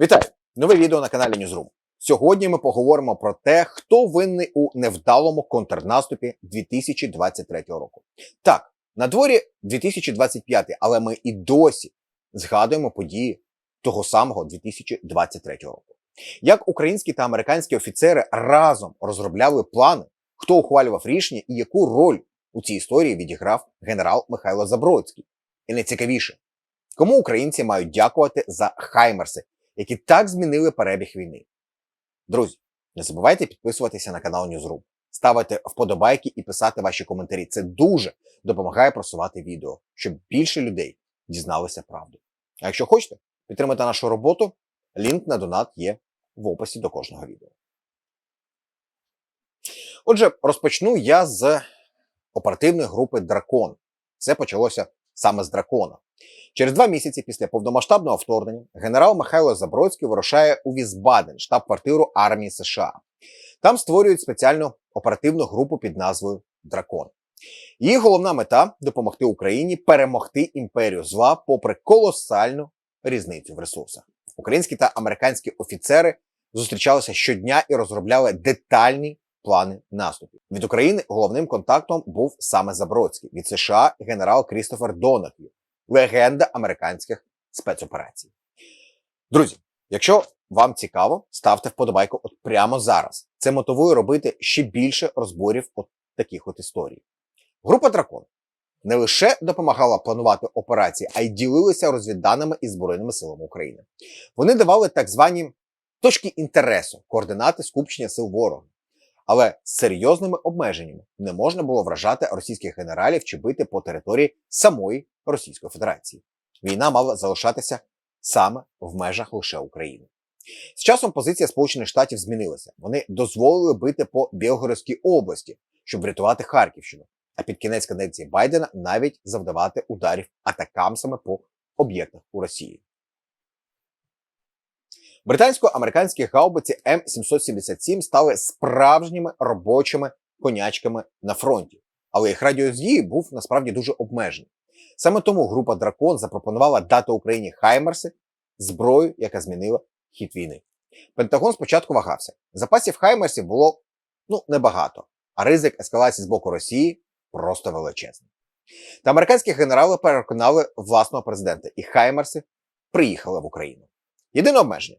Вітаю! Нове відео на каналі Newsroom. Сьогодні ми поговоримо про те, хто винний у невдалому контрнаступі 2023 року. Так, на дворі 2025, але ми і досі згадуємо події того самого 2023 року. Як українські та американські офіцери разом розробляли плани, хто ухвалював рішення і яку роль у цій історії відіграв генерал Михайло Забродський. І найцікавіше, кому українці мають дякувати за хаймерси, які так змінили перебіг війни. Друзі, не забувайте підписуватися на канал Newsroom, ставити вподобайки і писати ваші коментарі. Це дуже допомагає просувати відео, щоб більше людей дізналися правду. А якщо хочете підтримати нашу роботу, лінк на донат є в описі до кожного відео. Отже, розпочну я з оперативної групи Дракон. Це почалося саме з дракона. Через два місяці після повномасштабного вторгнення генерал Михайло Забродський вирушає у Візбаден, штаб-квартиру армії США. Там створюють спеціальну оперативну групу під назвою Дракон. Її головна мета допомогти Україні перемогти імперію зла попри колосальну різницю в ресурсах. Українські та американські офіцери зустрічалися щодня і розробляли детальні плани наступів. Від України головним контактом був саме Забродський, від США генерал Крістофер Донатлі, легенда американських спецоперацій. Друзі, якщо вам цікаво, ставте вподобайку от прямо зараз. Це мотивує робити ще більше розборів от таких от історій. Група Дракон не лише допомагала планувати операції, а й ділилися розвідданими із Збройними силами України. Вони давали так звані точки інтересу, координати скупчення сил ворога. Але з серйозними обмеженнями не можна було вражати російських генералів чи бити по території самої Російської Федерації. Війна мала залишатися саме в межах лише України. З часом позиція Сполучених Штатів змінилася. Вони дозволили бити по Білгородській області, щоб врятувати Харківщину. А під кінець каденції Байдена навіть завдавати ударів атакамсами по об'єктах у Росії. Британсько-американські гаубиці М777 стали справжніми робочими конячками на фронті, але їх радіус дії був насправді дуже обмежений. Саме тому група Дракон запропонувала дати Україні Хаймерси, зброю, яка змінила хід війни. Пентагон спочатку вагався. Запасів Хаймерсів було ну небагато, а ризик ескалації з боку Росії просто величезний. Та американські генерали переконали власного президента, і Хаймерси приїхали в Україну. Єдине обмеження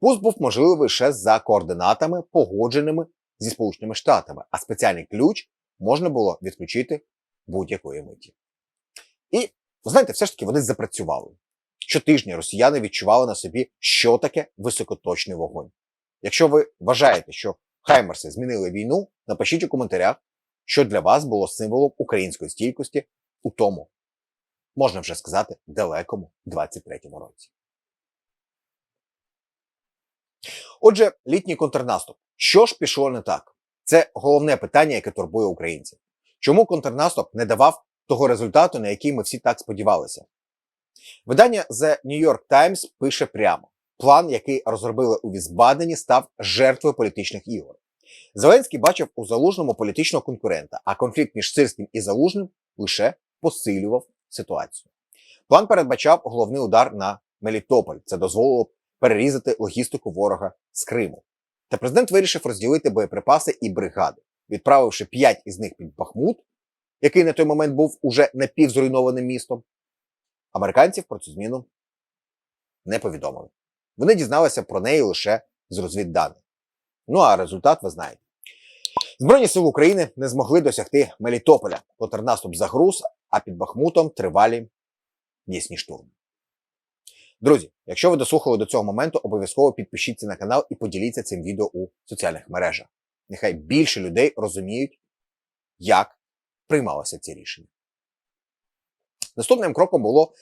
Пуск був можливий лише за координатами, погодженими зі Сполученими Штатами, а спеціальний ключ можна було відключити будь-якої миті. І, знаєте, все ж таки вони запрацювали. Щотижня росіяни відчували на собі, що таке високоточний вогонь. Якщо ви вважаєте, що Хаймерси змінили війну, напишіть у коментарях, що для вас було символом української стійкості у тому, можна вже сказати, далекому 23-му році. Отже, літній контрнаступ. Що ж пішло не так? Це головне питання, яке турбує українців. Чому контрнаступ не давав того результату, на який ми всі так сподівалися? Видання The New York Times пише прямо: план, який розробили у Візбадені, став жертвою політичних ігор. Зеленський бачив у залужному політичного конкурента, а конфлікт між Сирським і Залужним лише посилював ситуацію. План передбачав головний удар на Мелітополь. Це дозволило перерізати логістику ворога з Криму. Та президент вирішив розділити боєприпаси і бригади, відправивши п'ять із них під Бахмут, який на той момент був уже напівзруйнованим містом. Американців про цю зміну не повідомили. Вони дізналися про неї лише з розвідданих. Ну а результат ви знаєте. Збройні сили України не змогли досягти Мелітополя, контрнаступ загруз, а під Бахмутом тривалі м'ясні штурми. Друзі, якщо ви дослухали до цього моменту, обов'язково підпишіться на канал і поділіться цим відео у соціальних мережах. Нехай більше людей розуміють, як приймалося це рішення. Наступним кроком було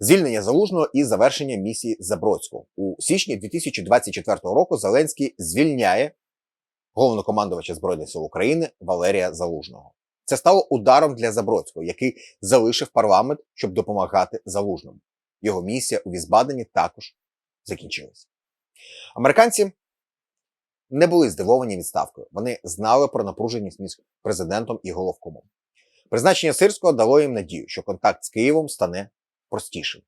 звільнення залужного і завершення місії Забродського. У січні 2024 року Зеленський звільняє головнокомандувача Збройних сил України Валерія Залужного. Це стало ударом для Забродського, який залишив парламент, щоб допомагати залужному. Його місія у Візбадені також закінчилася. Американці не були здивовані відставкою. Вони знали про напруженість між президентом і головкомом. Призначення Сирського дало їм надію, що контакт з Києвом стане простішим.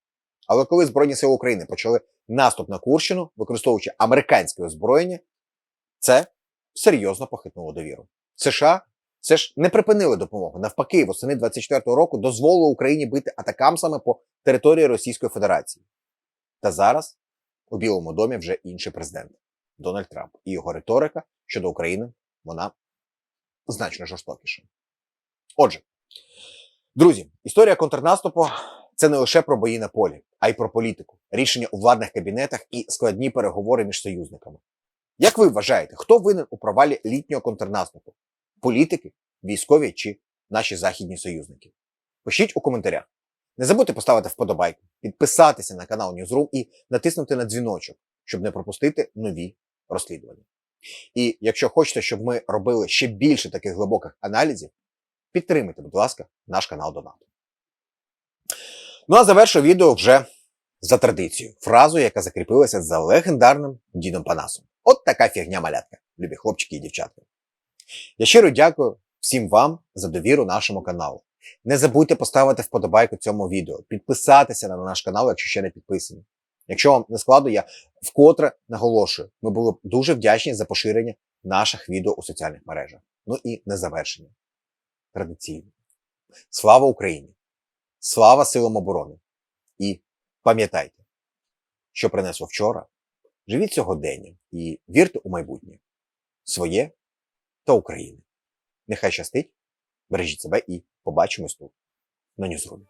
Але коли Збройні сили України почали наступ на Курщину, використовуючи американське озброєння, це серйозно похитнуло довіру. США це ж не припинили допомогу. Навпаки, восени 24-го року дозволили Україні бити атакамсами по території Російської Федерації. Та зараз у Білому домі вже інший президент Дональд Трамп і його риторика щодо України вона значно жорстокіша. Отже, друзі, історія контрнаступу це не лише про бої на полі, а й про політику, рішення у владних кабінетах і складні переговори між союзниками. Як ви вважаєте, хто винен у провалі літнього контрнаступу? Політики, військові чи наші західні союзники? Пишіть у коментарях. Не забудьте поставити вподобайку, підписатися на канал Newsroom і натиснути на дзвіночок, щоб не пропустити нові розслідування. І якщо хочете, щоб ми робили ще більше таких глибоких аналізів, підтримайте, будь ласка, наш канал Донату. Ну а завершу відео вже за традицією, фразою, яка закріпилася за легендарним дідом Панасом. От така фігня малятка, любі хлопчики і дівчатки. Я щиро дякую всім вам за довіру нашому каналу. Не забудьте поставити вподобайку цьому відео, підписатися на наш канал, якщо ще не підписані. Якщо вам не складно, я вкотре наголошую, ми були б дуже вдячні за поширення наших відео у соціальних мережах. Ну і на завершення. Традиційно. Слава Україні! Слава силам оборони! І пам'ятайте, що принесло вчора. Живіть сьогодення і вірте у майбутнє своє та України. Нехай щастить, бережіть себе і побачимось тут на Ньюзрумі.